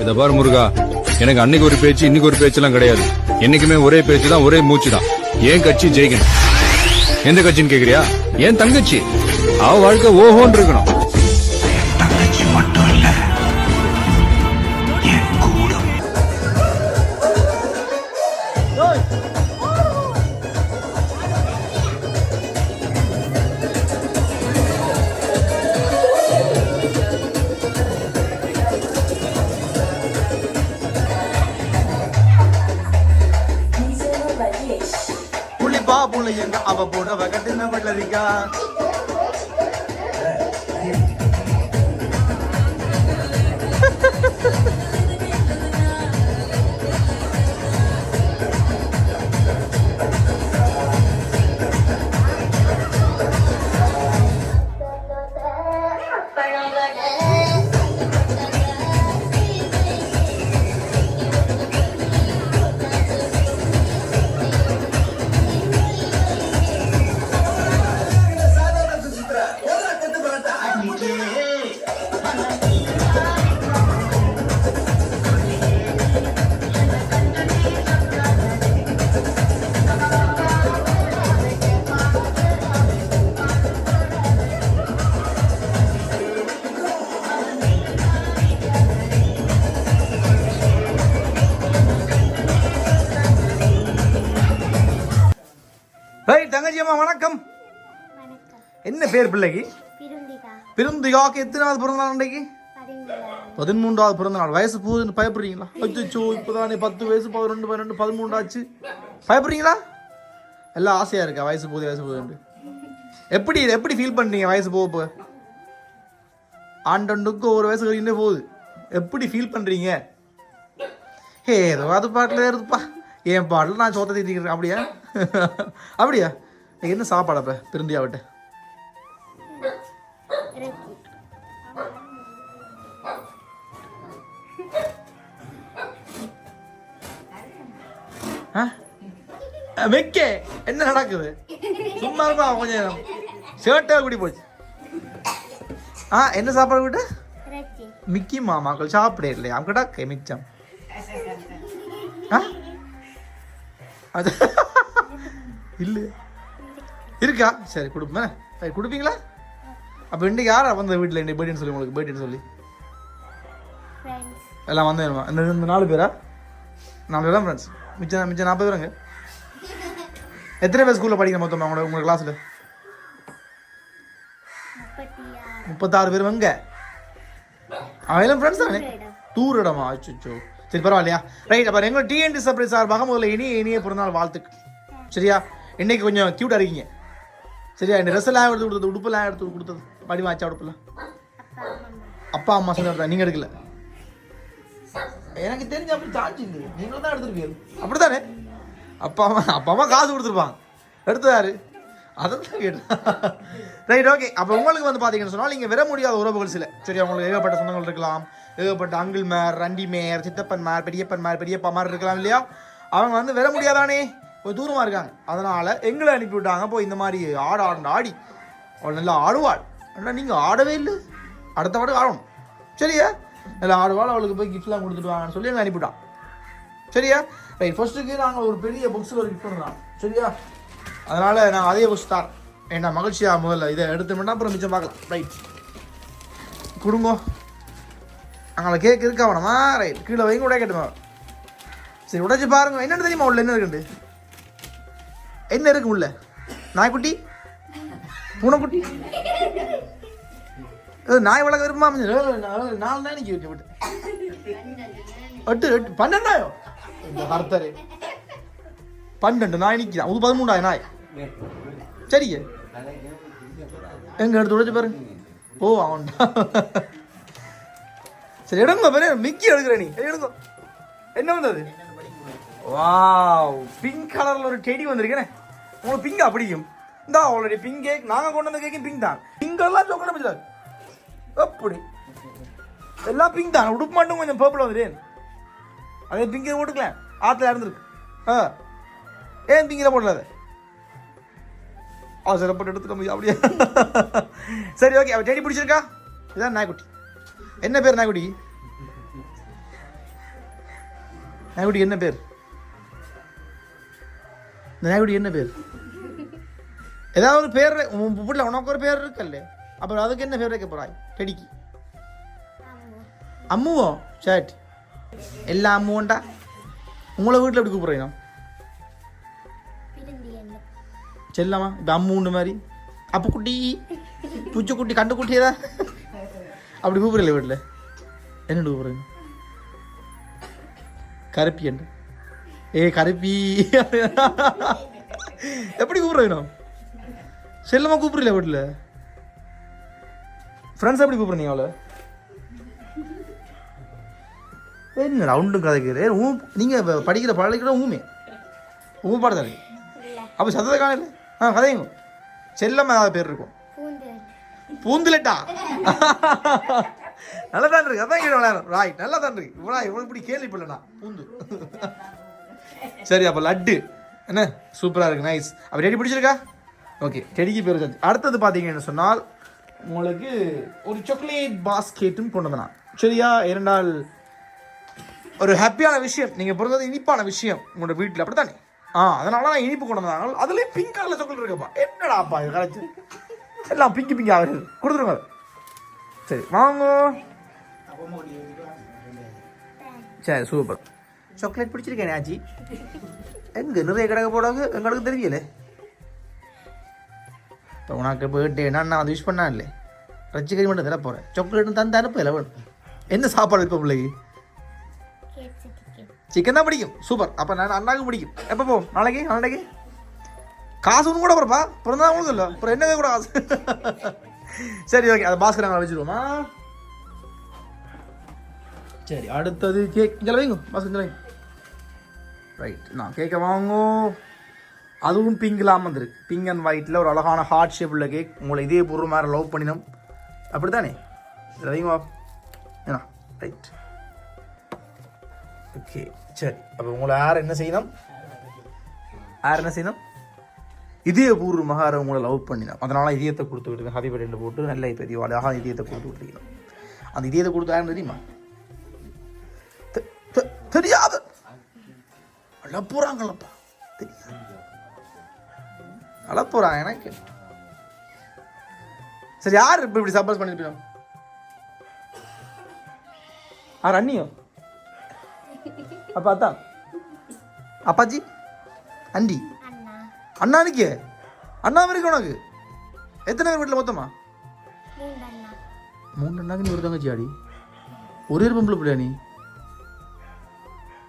இத பாரு முருகா. எனக்கு அன்னைக்கு ஒரு பேச்சு இன்னைக்கு ஒரு பேச்செல்லாம் கிடையாது. என்னைக்குமே ஒரே பேச்சு தான் ஒரே மூச்சு தான் ஏன் கட்சி ஜெயிக்கணும்? எந்த கட்சின்னு கேக்குறியா? ஏன் தங்கச்சி? அவ வாழ்க்கை ஓஹோன்னு இருக்கணும். புள்ளி அவ போடுறவ கட்டின வள்ளரிக்கா? அம்மா வணக்கம். என்ன பேர் பிள்ளைக்கு? பிறந்திகாக்கு எத்தனாவது பிறந்த நாள் அன்றைக்கு பதிமூன்றாவது. பிறந்த நாள் வயசு போகுதுன்னு பயப்படுறீங்களா? அச்சோ இப்போதானே பத்து வயசு பதினொன்று பன்னெண்டு பதிமூன்று ஆச்சு. பயப்படுறீங்களா? எல்லாம் ஆசையா இருக்கா? வயசு போகுது வயசு போகுதுன்ட்டு. எப்படி எப்படி ஃபீல் பண்றீங்க வயசு போக போக? ஆண்டண்டுக்கு ஒரு வயசு வரைக்கும் போகுது. எப்படி ஃபீல் பண்றீங்க? ஏதோ அது பாட்டில் ஏறுதுப்பா என் பாட்டில் நான் சோத்த தீட்டிக்கிறேன் அப்படியா? அப்படியா? என்ன சாப்பாடு அப்ப? பிறந்தியாவிட்ட இறக்கி ஆ? என்ன நடக்குது? சும்மா இருப்பா கொஞ்ச நேரம். ஷர்ட்டே குடி போச்சு. ஆ என்ன சாப்பாடு விட்டு? மிக்கி மாமாக்கள் சாப்பிடே இல்லையா? அவங்க கெமிச்சம் மிச்சம். ஆ? அது இல்லை இருக்கா? சரி கொடுப்பேன் சரி கொடுப்பீங்களா? அப்போ இன்னைக்கு யாரா வந்த வீட்டில் இன்னைக்கு பர்த்டேன்னு சொல்லி உங்களுக்கு பர்த்டேன்னு சொல்லி? எல்லாம் வந்து இந்த இந்த நாலு பேரா? நாலு பேரா ஃப்ரெண்ட்ஸ் மிச்சம் மிச்சம் நாற்பது பேருங்க. எத்தனை பேர் ஸ்கூலில் படிக்கிற மொத்தம் உங்களோட உங்கள் கிளாஸில் முப்பத்தாறு பேர் எங்க அவன் ஃப்ரெண்ட்ஸ் தானே. டூர் இடமா. அச்சோ சரி பரவாயில்லையா? ரைட் அப்போ எங்களோட டிஎன்டி சர்ப்ரைஸ் சார்பாக முதல்ல இனிய இனிய பிறந்தநாள் வாழ்த்துக்கள். சரியா? இன்னைக்கு கொஞ்சம் க்யூட்டாக இருக்கீங்க. சரியா? இந்த ட்ரெஸ் எடுத்து கொடுத்தது உடுப்புலாம் எடுத்து கொடுத்தது. படி மாச்சா உடுப்புலாம் அப்பா அம்மா சொன்ன அம்மா நீங்கள் எடுக்கல. எனக்கு தெரிஞ்ச அப்படி சார்ஜ் நீங்களும் தான் எடுத்துருப்பீங்க. அப்படித்தானே? அப்பா அம்மா அப்பா அம்மா காசு கொடுத்துருப்பாங்க. எடுத்ததாரு அதான் கேட்டேன். ரைட் ஓகே அப்போ உங்களுக்கு வந்து பார்த்தீங்கன்னு சொன்னால் நீங்கள் வர முடியாத உறவுகள் சில. சரி உங்களுக்கு ஏகப்பட்ட சொந்தங்கள் இருக்கலாம். ஏகப்பட்ட அங்கிள் மேர் ரண்டி மேர் சித்தப்பன் மேர் பெரியப்பன் மேர் பெரியப்பா மாதிரி இருக்கலாம் இல்லையா? அவங்க வந்து வர முடியாதானே? கொஞ்சம் தூரமாக இருக்காங்க. அதனால் எங்களை அனுப்பிவிட்டாங்க போய் இந்த மாதிரி ஆட ஆட ஆடி அவள் நல்லா ஆடுவாள். ஆனால் நீங்கள் ஆடவே இல்லை. அடுத்த வாட்டி ஆடணும். சரியா? நல்லா ஆடுவாள். அவளுக்கு போய் கிஃப்ட்லாம் கொடுத்துட்டு வாங்கன்னு சொல்லி எங்களை அனுப்பிவிட்டான். சரியா? ரைட் ஃபர்ஸ்ட்டுக்கு நாங்கள் ஒரு பெரிய புக்ஸில் ஒரு கிஃப்ட் பண்ணலாம் சரியா? அதனால் நான் அதே புக்ஸ் தரேன். என்ன மகிழ்ச்சியா முதல்ல இதை எடுத்துட்டோம்னா அப்புறம் மிச்சம் பார்க்கலாம். ரைட் கொடுங்கோ. அங்கே கேக் இருக்கா வேணாமா ரைட் கீழே வைங்க உடைக்கட்டுமா சரி உடைச்சு பாருங்க. என்னென்னு தெரியுமா உள்ள என்ன இருக்குது என்ன இருக்கு உள்ள? நாய்க்குட்டி? பூனைக்குட்டி? நாய் வளர்க்க விரும்பமா நாலு நாய் நிற்க விட்டு எட்டு எட்டு பன்னெண்டாயிரம் இந்த ஹர்த்தரு பன்னெண்டு நாய் நிற்கிறான் இது பதிமூணாயிரம் நாய். சரிங்க எங்க எடுத்து உடைச்சு பாருங்க ஓ அவன் சரி எடுங்க பாரு மிக்கி எடுக்கிற நீ. எடுங்க. என்ன வந்தது? வாவ். பிங்க் கலர்ல ஒரு செடி வந்திருக்கேனே. உங்களுக்கு பிங்க் பிடிக்கும் இந்த ஆல்ரெடி பிங்க் கேக் நாங்கள் கொண்டு வந்த கேக்கும் பிங்க் தான். பிங்கெல்லாம் சாக்லேட் அப்படி எல்லாம் பிங்க் தான். உடுப்பு மட்டும் கொஞ்சம் பர்பிள் வந்துட்டேன் அதே பிங்கை போட்டுக்கலாம் ஆற்றுல இறந்துருக்கு. ஆ. ஏன் பிங்கில் போடல அதை? அவசரப்பட்டு எடுத்துக்க அப்படியே. சரி ஓகே அவள் செடி பிடிச்சிருக்கா? இதான் நாய்க்குட்டி. என்ன பேர் நாய்க்குட்டி? நாய்க்குட்டி என்ன பேர்? இந்த நாய்க்குட்டி என்ன பேர்? ஏதாவது ஒரு பேர் உன் வீட்டில் உனக்கு ஒரு பேர் இருக்கல்லே. அப்புறம் அதுக்கு என்ன பேர் வைக்க போறாய்? பெடிக்கு. அம்முவோ? சேட் எல்லா அம்முவோண்டா? உங்களை வீட்டில் எப்படி கூப்பிட்றீங்க செல்லாமா இப்போ அம்மு உண்டு மாதிரி. அப்போ குட்டி பூச்சி குட்டி கண்டு குட்டியதா அப்படி கூப்பிடல வீட்டில் என்ன கூப்பிடுறீங்க? கருப்பி என்ன ஏ கருப்பி. எப்படி கூப்பிடுறீங்க செல்லமா கூப்பிடல வீட்டில்? ஃப்ரெண்ட்ஸ் எப்படி கூப்பிடுறீங்க அவளை? என்ன ரவுண்டும் கதைக்குது ஊ நீங்கள் படிக்கிற பழகிற ஊமே. ஊ பாடுதாரு அப்போ சத்தத்தை காணல? ஆ கதைங்க. செல்லம்மா ஏதாவது பேர் இருக்கும். பூந்து பூந்துலட்டா? நல்லா தான் இருக்கு அதான் கேட்டு விளையாடும் ராய் நல்லா தான் இருக்கு இவ்வளோ இவ்வளோ இப்படி கேள்விப்படலண்ணா பூந்து. சரி அப்போ லட்டு. என்ன? சூப்பராக இருக்கு நைஸ் அப்போ ரெடி பிடிச்சிருக்கா? ஓகே செடிக்கு பேர் வச்சாச்சு. அடுத்தது பார்த்தீங்கன்னு சொன்னால் உங்களுக்கு ஒரு சாக்லேட் பாஸ்கெட்டும் கொண்டு வந்தான் சரியா? இரண்டால் ஒரு ஹாப்பியான விஷயம் நீங்கள் பிறந்தது இனிப்பான விஷயம் உங்களோட வீட்டில் அப்படித்தானே? ஆ அதனால நான் இனிப்பு கொண்டு வந்தாங்க. அதுலேயும் பிங்க் கலரில் சாக்லேட் இருக்குப்பா. என்னடாப்பா இது கரைச்சி எல்லாம் பிங்க் பிங்க் ஆகுது. கொடுத்துருங்க. சரி வாங்க. சரி சூப்பர் சாக்லேட் பிடிச்சிருக்கேன் ஆச்சி. எங்கே நிறைய கிடக்க போடாது எங்களுக்கு தெரியல இப்போ உனக்கு போயிட்டு நான் வந்து விஷ் ரச்சி கறி மட்டும் தர போகிறேன் சாக்லேட்னு தந்து அனுப்பல வேணும் என்ன சாப்பாடு இருக்கும் பிள்ளைக்கு சிக்கன் தான் பிடிக்கும் சூப்பர் அப்போ நான் அண்ணாக்கும் பிடிக்கும் எப்போ போ நாளைக்கு நாளைக்கு காசு ஒன்று கூட பிறப்பா பிறந்தா உங்களுக்கு இல்லை அப்புறம் என்ன கூட காசு சரி ஓகே அதை பாஸ்கர் நாங்கள் வச்சுருவோமா சரி அடுத்தது கேக் இங்கே வைங்க பாஸ்கர் இங்கே வைங்க ரைட் நான் கேட்க வாங்கோ அதுவும் பிங்க் இல்லாமல் வந்துருக்கு. பிங்க் அண்ட் ஒயிட்டில் ஒரு அழகான ஹார்ட் ஷேப் உள்ள கேக் உங்களை இதே பொருள் மாதிரி லவ் பண்ணினோம். அப்படி தானே இதில் வைங்க ஏன்னா ரைட் ஓகே சரி. அப்போ உங்களை யார் என்ன செய்யணும்? யார் என்ன செய்யணும்? இதய பூர்வமாக உங்களை லவ் பண்ணினோம் அதனால் இதயத்தை கொடுத்து விட்டுருங்க. ஹாப்பி பர்த்டே போட்டு நல்ல பெரிய அழகான இதயத்தை கொடுத்து விட்டுருக்கணும். அந்த இதயத்தை கொடுத்து யாரும் தெரியுமா? தெரியாது நல்லா தெரியாது அழப்போறாங்க எனக்கு. சரி யார் இப்போ இப்படி சர்ப்ரைஸ் பண்ணிருப்போம் யார் அண்ணியோ? அப்பா அத்தான் அப்பாஜி அண்டி? அண்ணா. அண்ணானுக்கு? அண்ணா இருக்கு உனக்கு? எத்தனை பேர் வீட்டில் மொத்தமா? மூணு அண்ணாக்கு நீ ஒரு தங்கச்சி ஆடி ஒரே ஒரு பொம்பளை பிள்ளையா நீ?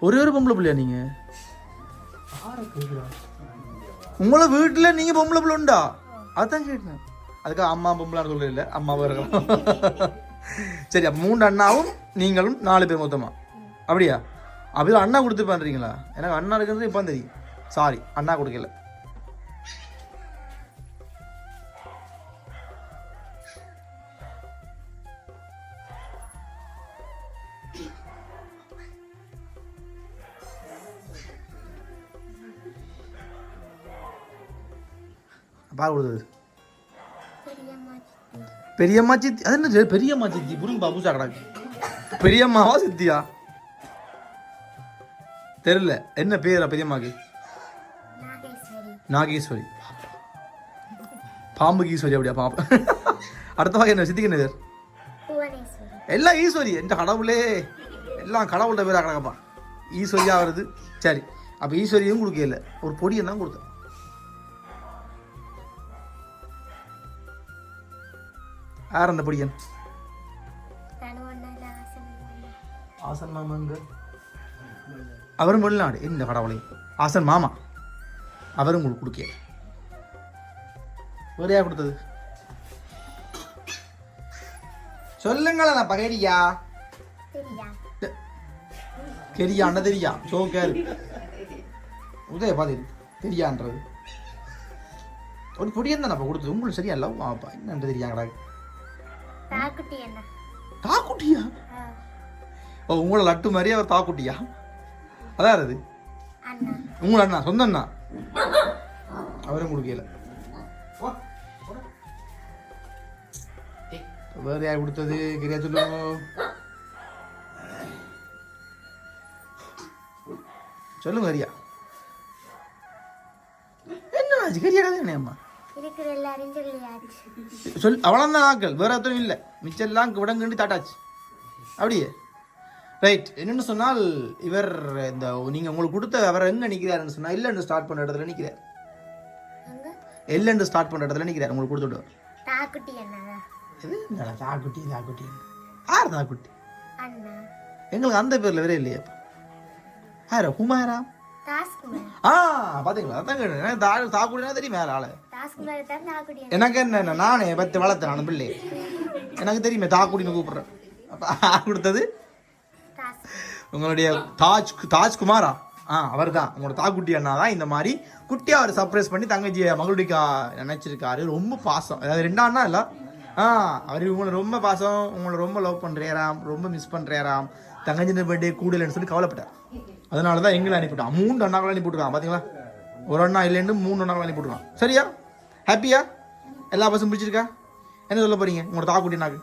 ஒரே ஒரு பொம்பளை பிள்ளையா நீங்க? உங்களை வீட்டில் நீங்கள் பொம்பளை பிள்ளை உண்டா? அதான் கேட்டேன். அதுக்கு அம்மா பொம்பளான்னு சொல்ல இல்லை அம்மாவும் இருக்கலாம் சரி அப்போ மூணு அண்ணாவும் நீங்களும் நாலு பேர் மொத்தமாக அப்படியா? அப்படி அண்ணா கொடுத்து பண்றீங்களா எனக்கு அண்ணா இருக்கிறது இப்போ தெரியும். சாரி அண்ணா கொடுக்கல. பால் கொடுத்தது பெரியம்மா சித்தி அது என்ன பெரியம்மா சித்தி புரியும் பாபு சாக்கடாக்கு பெரியம்மாவா சித்தியா? தெரியல. என்ன பேரா பெரியம்மாக்கு? நாகேஸ்வரி. பாம்புக்கு ஈஸ்வரி அப்படியா பாம்பு? அடுத்த வகை என்ன? சித்திக்கு என்ன பேர்? எல்லாம் ஈஸ்வரி. எந்த கடவுளே. எல்லாம் கடவுள்கிட்ட பேரா கிடக்கப்பா. ஈஸ்வரியா வருது. சரி. அப்போ ஈஸ்வரியும் கொடுக்கல ஒரு பொடியை தான் கொடுத்தேன். யார் அந்த பொடியன்? ஆசன் மாமாங்க அவரும் வெளிநாடு. இந்த கடவுளையும் ஆசன் மாமா. அவரும் உங்களுக்கு கொடுக்க. வேறையா கொடுத்தது? சொல்லுங்களேன் நான் பகடியா தெரியா கெரியா தெரியா? சோ சோக்கர் உதய பாதி தெரியான்றது. ஒரு பொடியன் தான் அப்போ கொடுத்தது. உங்களுக்கு சரியா இல்லை ஆப்பா என்னன்னு தெரியாங்கடா. தாக்குட்டி என்ன தாக்குட்டியா ஓ உங்களை லட்டு மாதிரி அவர் தாக்குட்டியா? அதான் அது. அண்ணா. உங்கள அண்ணா சொந்த அண்ணா. அவரும் கொடுக்கல. வேற யார் கொடுத்தது? கிரியா சொல்லுங்க சொல்லுங்க கரியா. என்ன ஆச்சு? கரியா கதை என்ன அம்மா இருக்கிற எல்லாரும் சொல்லியாச்சு. சொல் அவ்வளோதான் ஆக்கள் வேற எதுவும் இல்லை. மிச்சம் எல்லாம் விடங்கண்டு தாட்டாச்சு. அப்படியே. ரைட் என்னன்னு சொன்னால் இவர் இந்த நீங்கள் உங்களுக்கு கொடுத்த அவர் எங்கே நிற்கிறாருன்னு சொன்னால் இல்லைன்னு ஸ்டார்ட் பண்ண இடத்துல நிற்கிறார் எல்லண்டு ஸ்டார்ட் பண்ணுற இடத்துல நிற்கிறார் உங்களுக்கு கொடுத்துட்டு தாக்குட்டி என்னடா தாக்குட்டி தாக்குட்டி? யார் தாக்குட்டி? எங்களுக்கு அந்த பேரில் வேற இல்லையா யாரா குமாரா? ஆ பாத்தீங்களா? அதான் கேட்டேன். தா தாக்குடினா தெரியும் மேல ஆளு எனக்கு என்ன நானே பத்து வளர்த்தேன் நான் பிள்ளை. எனக்கு தெரியுமே தாக்குடின்னு கூப்பிடுறேன். கொடுத்தது? உங்களுடைய தாஜ் தாஜ்குமாரா ஆ அவர் தான் உங்களோட தாக்குட்டி அண்ணா தான் இந்த மாதிரி குட்டியா அவர் சர்ப்ரைஸ் பண்ணி தங்கச்சியை மகளுடிக்கா நினைச்சிருக்காரு. ரொம்ப பாசம். அதாவது ரெண்டா அண்ணா இல்ல? ஆ அவர் உங்களை ரொம்ப பாசம் உங்களை ரொம்ப லவ் பண்றேராம் ரொம்ப மிஸ் பண்றேராம். தங்கச்சின பர்த்டே கூடலன்னு சொல்லி கவலைப்பட்டார். அதனால தான் எங்களை அனுப்பிவிட்டான். மூணு அண்ணாக்களை அனுப்பிவிட்டுருக்கான் பார்த்தீங்களா ஒரு அண்ணா இல்லைன்னு மூணு அண்ணாக்களை அனுப்பிவிட்டுருக்கான். சரியா? ஹாப்பியா எல்லா பஸ்ஸும் பிடிச்சிருக்கா? என்ன சொல்ல போறீங்க? உங்களோட தாக்குட்டி நாக்கு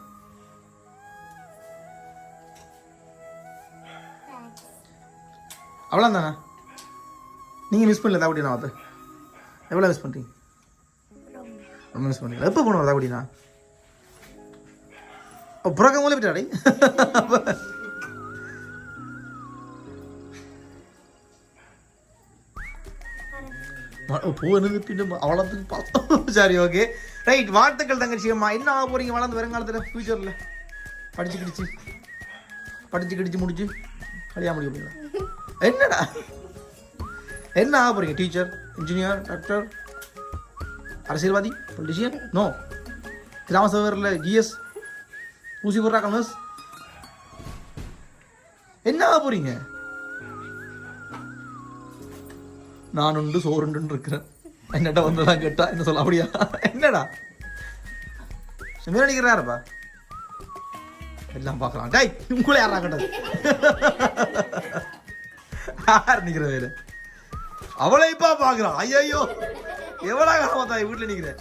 அவ்வளோ தானே நீங்கள் மிஸ் பண்ணல தாக்குட்டினா பார்த்து? எவ்வளோ மிஸ் பண்ணுறீங்க ரொம்ப மிஸ் பண்ணுறீங்க எப்போ போனோம் தாக்குட்டினா புறக்க மூலம் விட்டாடே போனது பின்னும் அவ்வளோத்துக்கு பார்த்தோம் சரி ஓகே ரைட் வாழ்த்துக்கள் தங்கச்சி அம்மா. என்ன ஆக போகிறீங்க வளர்ந்து வருங்காலத்தில்? ஃபியூச்சரில் படிச்சு கிடிச்சு. படிச்சு கிடிச்சு முடிச்சு. கல்யாணம் முடிக்க போறீங்களா என்னடா? என்ன ஆக போகிறீங்க டீச்சர் இன்ஜினியர் டாக்டர் அரசியல்வாதி பொலிட்டிஷியன் நோ கிராம சபையில் ஜிஎஸ் ஊசி போடுறா கமர்ஸ் என்ன ஆக போகிறீங்க நான் உண்டு சோறுண்டு இருக்கிறேன் என்னடா வந்ததான் கேட்டா என்ன சொல்ல அப்படியா? என்னடா? என்ன நிக்கிறாருப்பா எல்லாம் பார்க்கலாம். டேய் உங்களை யாரா கேட்டது? யார் நிக்கிற வேலை? அவளை இப்பா பாக்குறான் ஐயோ எவ்வளோ காலம் தாய் வீட்டில் நிக்கிற?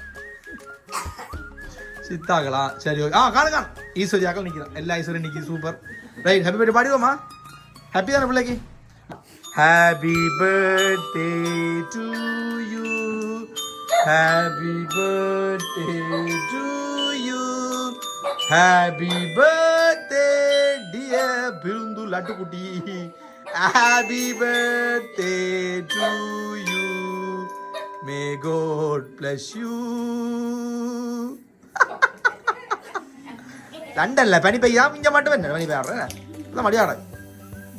சித்தாகலாம் சரி ஓகே. ஆ காணு காணு. ஈஸ்வரியாக்கள் நிக்கிறான் எல்லா ஈஸ்வரியும் நிக்கி சூப்பர். ரைட் ஹாப்பி பர்த்டே பாடிவோமா ஹாப்பி தானே பிள்ளைக்கு? Happy birthday to you happy birthday to you happy birthday dear பிருந்து லட்டுக்குட்டி happy birthday to you may god bless you லண்டன்ல பனி பெய்யாம இங்க மட்டும் என்ன? பனி பெய்யாடுறேன் அதான்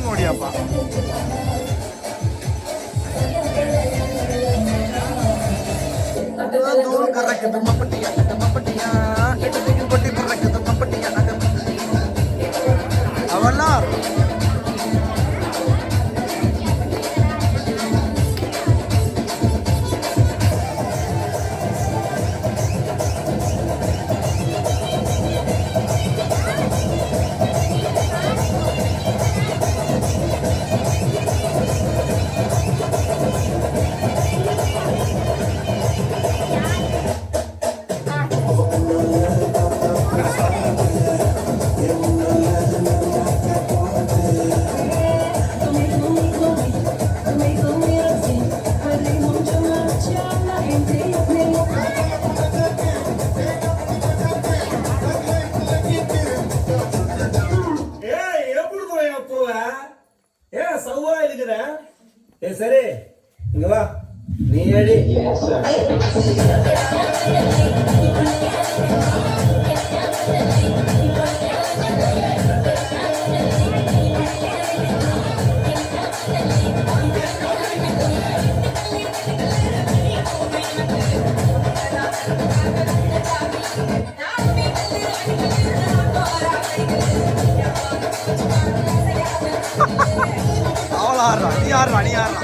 சும்மா ஆடுங்க முடியாப்பா தூரம் கறக்குது மப்பட்டியா மப்பட்டியா எட்டு ఏ సరే ఇంకవా నీ ఏడి ஆடுறான்